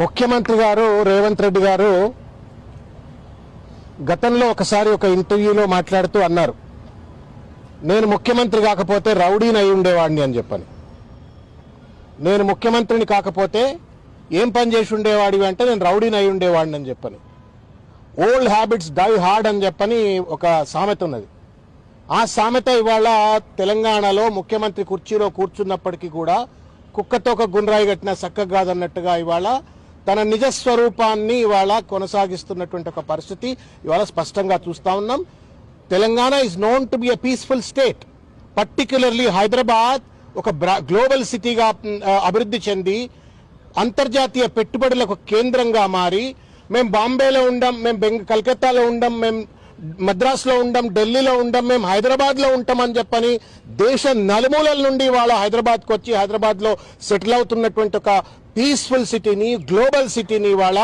ముఖ్యమంత్రి గారు రేవంత్ రెడ్డి గారు గతంలో ఒకసారి ఒక ఇంటర్వ్యూలో మాట్లాడుతూ అన్నారు నేను ముఖ్యమంత్రి కాకపోతే రౌడీని అయి ఉండేవాడిని అని చెప్పాను. నేను ముఖ్యమంత్రిని కాకపోతే ఏం పని చేసి ఉండేవాడివి అంటే నేను రౌడీని అయి ఉండేవాడిని అని చెప్పని. ఓల్డ్ హ్యాబిట్స్ డై హార్డ్ అని చెప్పని ఒక సామెత ఉన్నది. ఆ సామెత ఇవాళ తెలంగాణలో ముఖ్యమంత్రి కుర్చీలో కూర్చున్నప్పటికీ కూడా కుక్కతో ఒక గుండ్రాయి కట్టిన చక్కగా కాదన్నట్టుగా ఇవాళ తన నిజ స్వరూపాన్ని ఇవాళ కొనసాగిస్తున్నటువంటి ఒక పరిస్థితి ఇవాళ స్పష్టంగా చూస్తా ఉన్నాం. Telangana is known to be a peaceful state particularly Hyderabad ఒక గ్లోబల్ సిటీగా అభివృద్ధి చెంది అంతర్జాతీయ పెట్టుబడులకు కేంద్రంగా మారి మేము బాంబేలో ఉండం మేము బెంగ కలకత్తాలో ఉండం మేము మద్రాసులో ఉండం ఢిల్లీలో ఉండం మేము హైదరాబాద్లో ఉంటామని చెప్పని దేశ నలుమూలల నుండి వాళ్ళ హైదరాబాద్కు వచ్చి హైదరాబాద్లో సెటిల్ అవుతున్నటువంటి ఒక పీస్ఫుల్ సిటీని గ్లోబల్ సిటీని ఇవాళ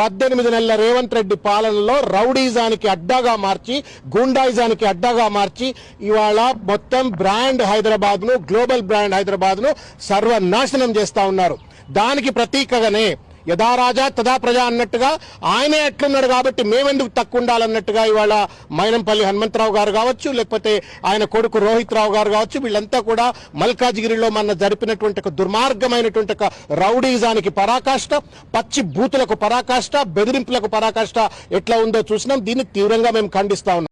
పద్దెనిమిది నెలల రేవంత్ రెడ్డి పాలనలో రౌడీజానికి అడ్డాగా మార్చి గుండాయిజానికి అడ్డాగా మార్చి ఇవాళ మొత్తం బ్రాండ్ హైదరాబాద్ను గ్లోబల్ బ్రాండ్ హైదరాబాద్ను సర్వనాశనం చేస్తా ఉన్నారు. దానికి ప్రతీకగానే యథా రాజా తదా ప్రజా అన్నట్టుగా ఆయనే ఎట్లున్నాడు కాబట్టి మేమెందుకు తక్కువ ఉండాలన్నట్టుగా ఇవాళ మైనంపల్లి హనుమంతరావు గారు కావచ్చు లేకపోతే ఆయన కొడుకు రోహిత్ రావు గారు కావచ్చు వీళ్ళంతా కూడా మల్కాజ్గిరిలో మన జరిపినటువంటి ఒక దుర్మార్గమైనటువంటి ఒక రౌడీజానికి పరాకాష్ట పచ్చి బూతులకు పరాకాష్ట బెదిరింపులకు పరాకాష్ట ఎట్లా ఉందో చూసినాం. దీన్ని తీవ్రంగా మేము ఖండిస్తా ఉన్నాం.